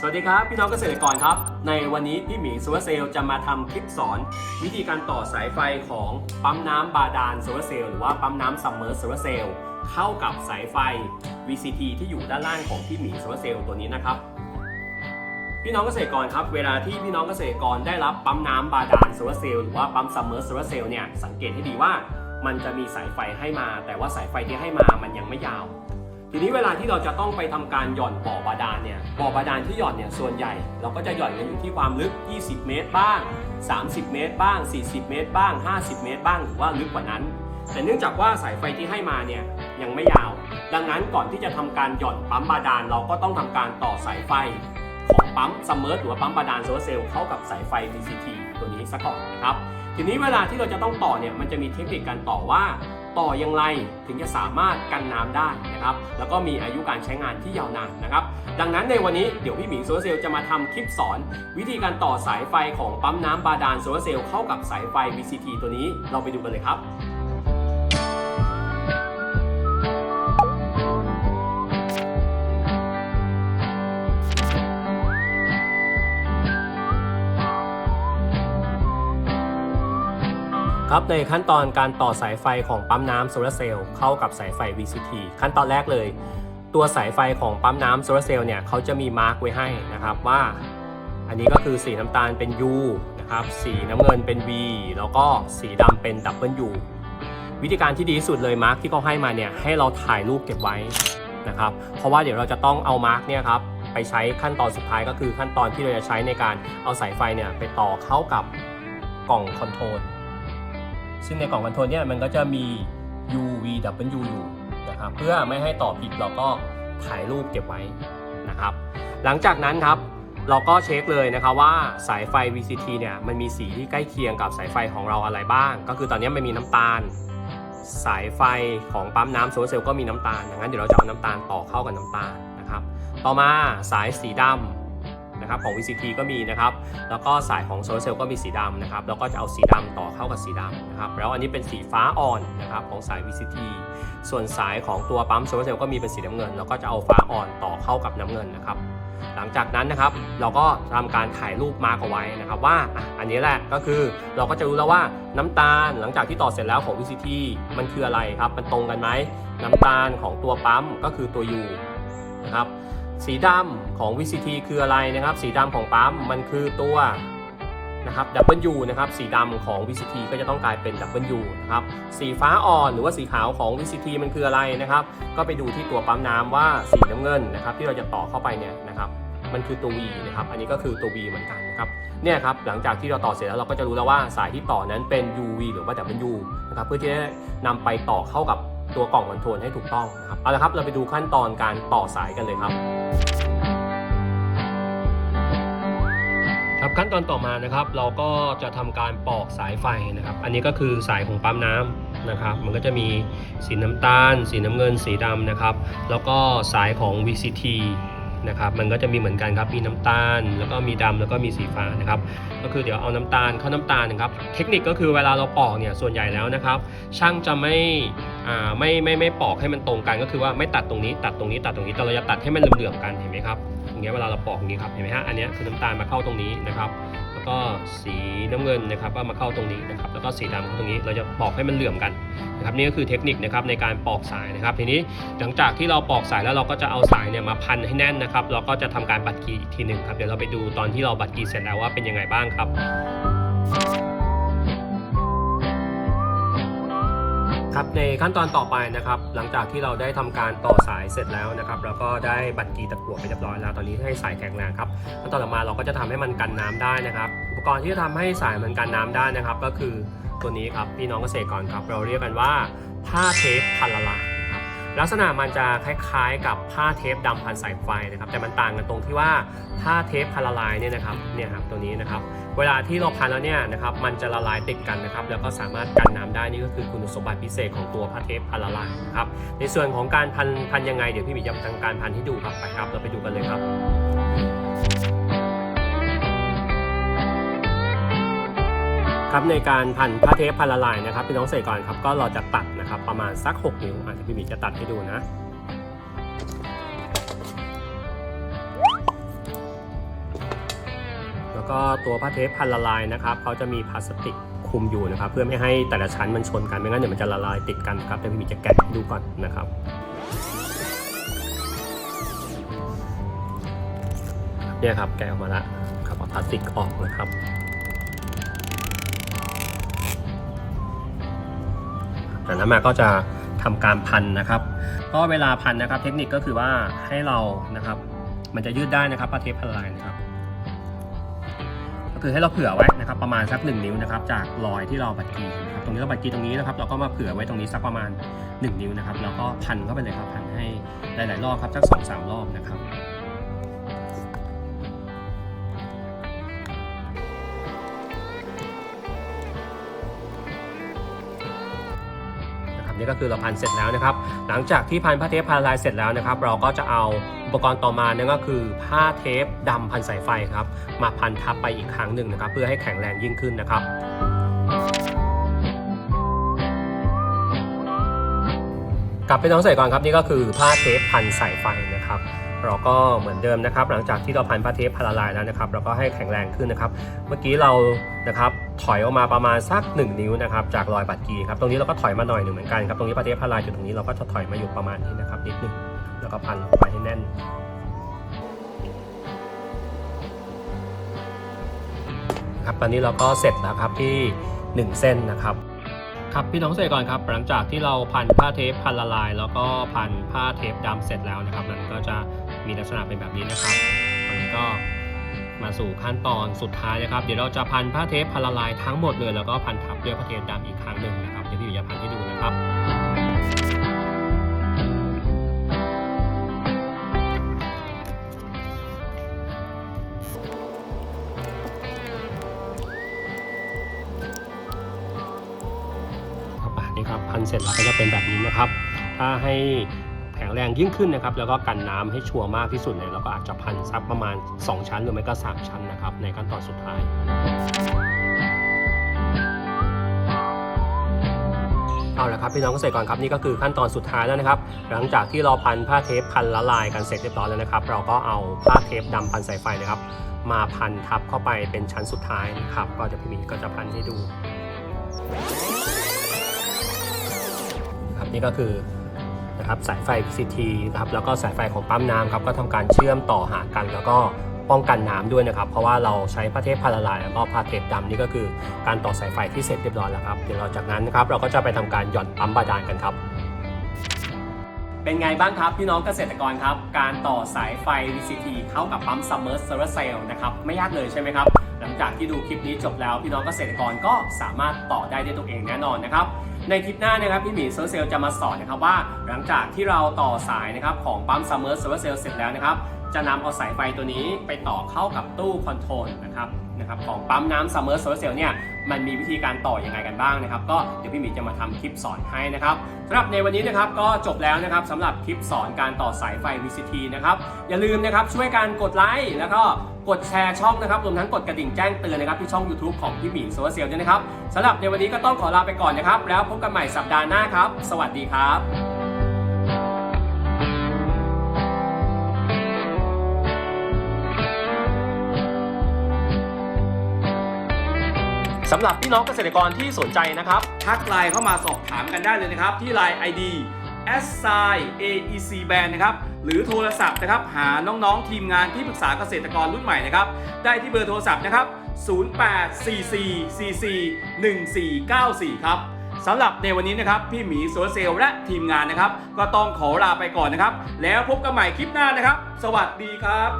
สวัสดีครับ พี่น้องเกษตรกรครับ ในวันนี้พี่หมีโซลาเซลจะมาทำคลิปสอน วิธีการต่อสายไฟของปั๊มน้ำบาดาลโซลาเซลหรือว่าปั๊มน้ำซัมเมอร์โซลาเซลเข้ากับสายไฟ VCT ที่อยู่ด้านล่างของพี่หมีโซลาเซลตัวนี้นะครับ พี่น้องเกษตรกรครับ เวลาที่พี่น้องเกษตรกรได้รับปั๊มน้ำบาดาลโซลาเซลหรือว่าปั๊มซัมเมอร์โซลาเซลเนี่ยสังเกตให้ดีว่ามันจะมีสายไฟให้มา แต่ว่าสายไฟที่ให้มามันยังไม่ยาว ทีนี้เวลาที่เราจะต้องไปทำการหย่อนบ่อบาดาลเนี่ยบ่อบาดาลที่หย่อนเนี่ยส่วนใหญ่ เราก็จะหย่อนกันอยู่ที่ความลึก 20 เมตรบ้าง 30 เมตรบ้าง 40 เมตรบ้าง 50 เมตรบ้างหรือว่าลึกกว่านั้น แต่เนื่องจากว่าสายไฟที่ให้มาเนี่ยยังไม่ยาว ดังนั้นก่อนที่จะทำการหย่อนปั๊มบาดาลเราก็ต้องทำการต่อสายไฟของปั๊มซัมเมอร์หรือว่าปั๊มบาดาลโซลาร์เซลล์เข้ากับสายไฟ VCT ตัวนี้ซะก่อนนะครับทีนี้เวลาที่เราจะต้องต่อเนี่ยมันจะมีเทคนิคการต่อว่า ต่ออย่างไรถึงจะสามารถกันน้ำได้นะครับ แล้วก็มีอายุการใช้งานที่ยาวนานนะครับ ดังนั้นในวันนี้เดี๋ยวพี่หมิงโซลาร์เซลล์จะมาทำคลิปสอน วิธีการต่อสายไฟของปั๊มน้ำบาดาลโซลาร์เซลล์เข้ากับสายไฟ VCT ตัวนี้เราไปดูกันเลยครับ ครับในขั้นตอนการต่อสายไฟของปั๊มน้ำโซลาร์เซลล์เข้ากับสายไฟ VCT ขั้นตอนแรกเลย ตัวสายไฟของปั๊มน้ำโซลาร์เซลล์เนี่ยเขาจะมีมาร์กไว้ให้นะครับว่า อันนี้ก็คือสีน้ำตาลเป็น U นะครับสีน้ำเงินเป็น V แล้วก็สีดำเป็น W วิธีการที่ดีที่สุดเลยมาร์กที่เขาให้มาเนี่ยให้เราถ่ายรูปเก็บไว้นะครับเพราะว่าเดี๋ยวเราจะต้องเอามาร์กเนี่ยครับไปใช้ขั้นตอนสุดท้ายก็คือขั้นตอนที่เราจะใช้ในการเอาสายไฟเนี่ยไปต่อเข้ากับกล่องคอนโทรล ซึ่งในกล่องคอนโทรลเนี่ยมันก็จะมี U V W อยู่นะครับเพื่อไม่ให้ต่อผิดเราก็ถ่ายรูปเก็บไว้นะครับ หลังจากนั้นครับเราก็เช็คเลยนะครับว่าสายไฟ VCT เนี่ยมันมีสีที่ใกล้เคียงกับสายไฟของเราอะไรบ้าง ก็คือตอนนี้มันมีน้ำตาล สายไฟของปั๊มน้ำโซลาร์เซลล์ก็มีน้ำตาลดังนั้นเดี๋ยวเราจะเอาน้ำตาลต่อเข้ากับน้ำตาลนะครับ ต่อมาสายสีดำ นะครับของ VCT ก็มีนะครับแล้วก็สายของโซลาร์เซลล์ก็มีสีดำนะครับแล้วก็จะเอาสีดำต่อเข้ากับสีดำนะครับแล้วอันนี้เป็นสีฟ้าอ่อนนะครับของสาย VCT ส่วนสายของตัวปั๊มโซลาร์เซลล์ก็มีเป็นสีน้ำเงิน แล้วก็จะเอาฟ้าอ่อนต่อเข้ากับน้ำเงินนะครับหลังจากนั้นนะครับเราก็ทำการถ่ายรูปมาร์กเอาไว้นะครับว่าอันนี้แหละก็คือเราก็จะรู้แล้วว่าน้ำตาลหลังจากที่ต่อเสร็จแล้วของ VCT มันคืออะไรครับมันตรงกันไหมน้ำตาลของตัวปั๊มก็คือตัว U นะครับ สีดำของ VCT คืออะไรนะครับ สีดำของปั๊มมันคือตัวนะครับ W นะครับ สีดำของ VCT ก็จะต้องกลายเป็น W นะครับ สีฟ้าอ่อนหรือว่าสีขาวของ VCT มันคืออะไรนะครับ ก็ไปดูที่ตัวปั๊มน้ำว่าสีน้ำเงินนะครับ ที่เราจะต่อเข้าไปเนี่ยนะครับ มันคือตัว V นะครับ อันนี้ก็คือตัว V เหมือนกันนะครับ เนี่ยครับ หลังจากที่เราต่อเสร็จแล้วเราก็จะรู้แล้วว่าสายที่ต่อนั้นเป็น UV หรือว่า W นะครับ เพื่อที่จะนำไปต่อเข้ากับ ตัวกล่องคอนโทรลให้ถูกต้องนะครับเอาละครับเราไปดูขั้นตอนการต่อสายกันเลยครับ ครับขั้นตอนต่อมานะครับ เราก็จะทำการปอกสายไฟนะครับ อันนี้ก็คือสายของปั๊มน้ำนะครับ มันก็จะมีสีน้ำตาล สีน้ำเงิน สีดำนะครับ แล้วก็สายของ VCT นะครับมันก็จะมีเหมือนกันครับมีน้ำตาล แล้วก็มีดำแล้วก็มีสีฟ้านะครับก็คือเดี๋ยวเอาน้ำตาลเข้าน้ำตาลนะครับเทคนิคก็คือเวลาเราปอกเนี่ยส่วนใหญ่แล้วนะครับ ช่างจะไม่อ่าไม่ไม่ไม่ปอกให้มันตรงกันก็คือว่าไม่ตัดตรงนี้ตัดตรงนี้ตัดตรงนี้แต่เราจะตัดให้มันเหลื่อมๆกันเห็นไหมครับอย่างเงี้ยเวลาเราปอกอย่างนี้ครับเห็นไหมฮะอันเนี้ยคือน้ำตาลมาเข้าตรงนี้นะครับ ก็สีน้ำเงินนะครับก็มาเข้าตรงนี้นะครับแล้วก็สีดำเข้าตรงนี้เราจะปอกให้มันเหลื่อมกันนะครับนี่ก็คือเทคนิคนะครับในการปอกสายนะครับ ทีนี้หลังจากที่เราปอกสายแล้วเราก็จะเอาสายเนี่ยมาพันให้แน่นนะครับเราก็จะทำการบัดกีอีกทีหนึ่งครับเดี๋ยวเราไปดูตอนที่เราบัดกีเสร็จแล้วว่าเป็นยังไงบ้างครับ ครับในขั้นตอนต่อไปนะครับ หลังจากที่เราได้ทำการต่อสายเสร็จแล้วนะครับแล้วก็ได้บัดกีตะกั่วไปเรียบร้อยแล้วตอนนี้ให้สายแข็งแรงครับขั้นตอนต่อมาเราก็จะทำให้มันกันน้ำได้นะครับ อุปกรณ์ที่จะทำให้สายมันกันน้ำได้นะครับ ก็คือตัวนี้ครับพี่น้องเกษตรกรครับ เราเรียกกันว่าผ้าเทปพันละลายครับลักษณะมันจะคล้ายๆ กับผ้าเทปดำพันสายไฟนะครับ แต่มันต่างกันตรงที่ว่าผ้าเทปพันละลายเนี่ยนะครับเนี่ยครับตัวนี้นะครับ เวลาที่เราพันแล้วเนี่ยนะครับมันจะละลายติดกันนะครับแล้วก็สามารถกันน้ำได้นี่ก็คือคุณสมบัติพิเศษของตัวผ้าเทปพันละลายนะครับในส่วนของการพันพันยังไงเดี๋ยวพี่หมีจะทำการพันให้ดูครับไปครับเราไปดูกันเลยครับครับในการพันผ้าเทปพันละลายนะครับพี่น้องเกษตรกรครับก็เราจะตัดนะครับประมาณสัก 6 นิ้วอาจจะพี่หมีจะตัดให้ดูนะ ก็ตัวผ้าเทปพันละลายนะครับเขาจะมีพลาสติกคุมอยู่นะครับ เพื่อไม่ให้แต่ละชั้นมันชนกันไม่งั้นเดี๋ยวมันจะละลายติดกันครับเดี๋ยวพี่มีจะแกะดูก่อนนะครับเนี่ยครับแกะออกมาละครับเอาพลาสติกออกนะครับจากนั้นมาก็จะทำการพันนะครับ ก็เวลาพันนะครับ เทคนิคก็คือว่าให้เรานะครับ มันจะยืดได้นะครับผ้าเทปพันลายนะครับ ก็คือให้เราเผื่อไว้นะครับประมาณสักหนึ่งนิ้วนะครับจากรอยที่เราบัดกีนะครับตรงนี้เราบัดกีตรงนี้นะครับเราก็มาเผื่อไว้ตรงนี้สักประมาณ 1 นิ้วนะครับแล้วก็พันเข้าไปเลยครับพันให้หลาย ๆ รอบครับสักสองสามรอบนะครับ นี่ก็คือเราพันเสร็จแล้วนะครับ หลังจากที่พันผ้าเทปพันลายเสร็จแล้วนะครับ เราก็จะเอาอุปกรณ์ต่อมานั่นก็คือผ้าเทปดำพันสายไฟครับมาพันทับไปอีกครั้งหนึ่งนะครับ เพื่อให้แข็งแรงยิ่งขึ้นนะครับกลับไปน้องใส่ก่อนครับนี่ก็คือผ้าเทปพันสายไฟนะครับ เราก็เหมือนเดิมนะครับ หลังจากที่เราพันผ้าเทปพันละลายแล้วนะครับเราก็ให้แข็งแรงขึ้นนะครับ เมื่อกี้เรานะครับถอยออกมาประมาณสัก 1 นิ้วนะครับจากรอยบัดกีครับตรงนี้เราก็ถอยมาหน่อยหนึ่งเหมือนกันครับตรงนี้ผ้าเทปพันลายอยู่ตรงนี้เราก็จะถอยมาอยู่ประมาณนี้นะครับนิดนึงแล้วก็พันไปให้แน่นครับตอนนี้เราก็เสร็จแล้วครับที่ 1 เส้นนะครับครับพี่น้องเสก่อนครับหลังจากที่เราพันผ้าเทปพันละลาย แล้วก็พันผ้าเทปดำเสร็จแล้วนะครับมันก็จะ มีลักษณะเป็นแบบนี้นะครับตอนนี้ก็มาสู่ขั้นตอนสุดท้ายนะครับ เดี๋ยวเราจะพันผ้าเทปพันละลายทั้งหมดเลยแล้วก็พันทับด้วยผ้าเทปดำอีกครั้งหนึ่งนะครับเดี๋ยวพี่อยู่จะพันให้ดูนะครับครับนี่ครับพันเสร็จแล้วก็จะเป็นแบบนี้นะครับ ถ้าให้ แข็งแรงยิ่งขึ้นนะครับแล้วก็กันน้ำให้ชัวร์มากที่สุดเลยเราก็อาจจะพันซักประมาณ 2 ชั้นหรือไม่ก็ 3 ชั้นนะครับในขั้นตอนสุดท้ายเอาละครับพี่น้องเกษตรกรครับนี่ก็คือขั้นตอนสุดท้ายแล้วนะครับ หลังจากที่เราพันผ้าเทปพันละลายกันเสร็จเรียบร้อยแล้วนะครับ เราก็เอาผ้าเทปดำพันสายไฟนะครับ มาพันทับเข้าไปเป็นชั้นสุดท้ายนะครับ ก็จะพี่มีก็จะพันให้ดู ครับนี่ก็คือ นะครับสายไฟ VCT นะครับแล้วก็สายไฟของปั๊มน้ำครับก็ทำการเชื่อมต่อหากัน แล้วก็ป้องกันน้ำด้วยนะครับ เพราะว่าเราใช้ผ้าเทปพาราลายแล้วก็ผ้าเทปดำนี่ก็คือการต่อสายไฟที่เสร็จเรียบร้อยแล้วครับเดี๋ยวเราจากนั้นนะครับเราก็จะไปทำการหย่อนปั๊มบาดาลกันครับ เป็นไงบ้างครับพี่น้องเกษตรกรครับ การต่อสายไฟ VCT เข้ากับปั๊ม Summer Solar Cell นะครับไม่ยากเลยใช่ไหมครับหลังจากที่ดูคลิปนี้จบแล้วพี่น้องเกษตรกรก็สามารถต่อได้ด้วยตัวเองแน่นอนนะครับ ในคลิปหน้านะครับพี่หมีโซลาร์เซลจะมาสอนนะครับว่า หลังจากที่เราต่อสายนะครับของปั๊ม Summer Solar Cell เสร็จแล้วนะครับจะนำเอาสายไฟตัวนี้ไปต่อเข้ากับตู้คอนโทรลนะครับนะครับของปั๊มน้ำ Summer Solar Cell เนี่ยมันมีวิธีการต่อยังไงกันบ้างนะครับ ก็เดี๋ยวพี่หมีจะมาทำคลิปสอนให้นะครับสำหรับในวันนี้นะครับก็จบแล้วนะครับสำหรับคลิปสอนการต่อสายไฟ VCT นะครับอย่าลืมนะครับช่วยการกดไลค์แล้วก็ กดแชร์ช่องนะครับรวมทั้งกดกระดิ่งแจ้งเตือนนะครับที่ช่อง YouTube ของพี่หมีโซลาร์เซลล์ด้วยนะครับสำหรับในวันนี้ก็ต้องขอลาไปก่อนนะครับ แล้วพบกันใหม่สัปดาห์หน้าครับ สวัสดีครับสำหรับพี่น้องเกษตรกรที่สนใจนะครับ ทักไลน์เข้ามาสอบถามกันได้เลยนะครับ ที่ไลน์ ID s i AEC Band นะครับ หรือโทรศัพท์นะครับ หาน้องๆทีมงานที่ปรึกษาเกษตรกรรุ่นใหม่นะครับ ได้ที่เบอร์โทรศัพท์นะครับ 0844441494 ครับสำหรับในวันนี้นะครับ พี่หมีโซเซลและทีมงานนะครับ ก็ต้องขอลาไปก่อนนะครับ แล้วพบกันใหม่คลิปหน้านะครับ สวัสดีครับ